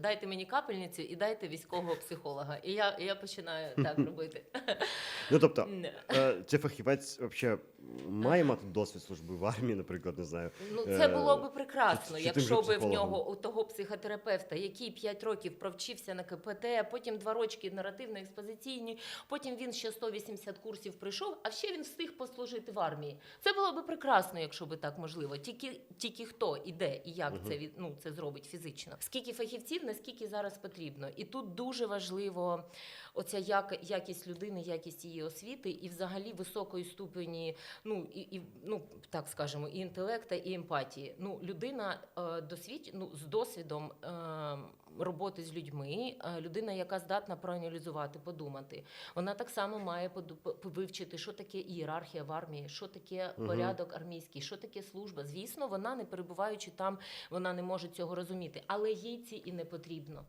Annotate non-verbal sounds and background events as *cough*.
Дайте мені капельницю і дайте військового психолога. І я, і я починаю так *laughs* робити. Ну тобто, *laughs* е, цей фахівець взагалі має мати досвід служби в армії, наприклад, не знаю. Ну, Е, це було би прекрасно, чи- чи якщо би в нього у того психотерапевта, який 5 років провчився на КПТ, потім 2 рочки наративно-експозиційні, потім він ще 180 курсів пройшов, а ще він встиг послужити в армії. Це було би прекрасно, якщо би так можливо. Тільки, тільки хто іде і як це від ну це зробить фізично. Скільки фахівців, наскільки зараз потрібно, і тут дуже важливо оця як, якість людини, якість її освіти і взагалі високої ступені, ну і, і ну так скажемо, і інтелекта, і емпатії. Ну, людина е, досвід, ну, з досвідом е, роботи з людьми, е, людина, яка здатна проаналізувати, подумати. Вона так само має вивчити, що таке ієрархія в армії, що таке порядок армійський, що таке служба. Звісно, вона не перебуваючи там, вона не може цього розуміти, але їй ці і не потрібно.